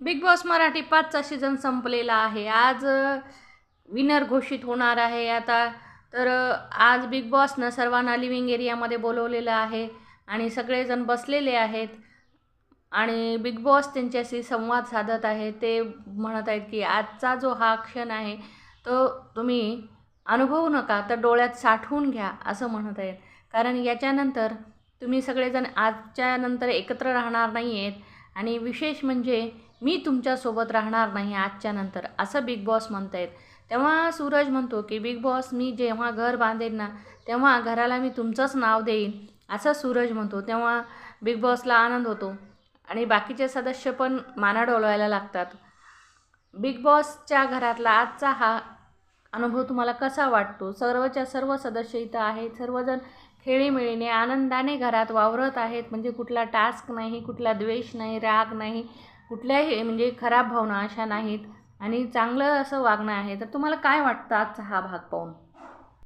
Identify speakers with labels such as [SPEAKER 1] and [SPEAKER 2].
[SPEAKER 1] Big Boss Marathi पाचचा season संपलेला आहे. आज विनर घोषित होणार आहे आता. तर आज बिग बॉसनं सर्वांना लिव्हिंग एरियामध्ये बोलवलेलं आहे आणि सगळेजण बसलेले आहेत. आणि बिग बॉस त्यांच्याशी संवाद साधत आहे. ते म्हणत आहेत की आजचा जो हा क्षण आहे तो तुम्ही अनुभवू नका तर डोळ्यात साठवून घ्या असं म्हणत आहेत. कारण याच्यानंतर तुम्ही सगळेजण आजच्यानंतर एकत्र राहणार नाही आहेत आणि विशेष म्हणजे मी तुमच्यासोबत राहणार नाही आजच्या नंतर असं बिग बॉस म्हणत आहेत तेव्हा सूरज म्हणतो की बिग बॉस मी जेव्हा घर बांधेन ना तेव्हा घराला मी तुमचंच नाव देईन. असं सूरज म्हणतो. तेव्हा बिग बॉसला आनंद होतो. आणि बाकीचे सदस्य पण माना डोलवायला लागतात. बिग बॉसच्या घरातला आजचा हा अनुभव तुम्हाला कसा वाटतो? सर्वच्या सर्व सदस्य इथं आहेत. सर्वजण खेळीमेळीने आनंदाने घरात वावरत आहेत. म्हणजे कुठला टास्क नाही कुठला द्वेष नाही राग नाही. कुठल्याही म्हणजे खराब भावना अशा नाहीत. आणि चांगलं असं वागणं आहे. तर तुम्हाला काय वाटतं आजचा हा भाग पाहून?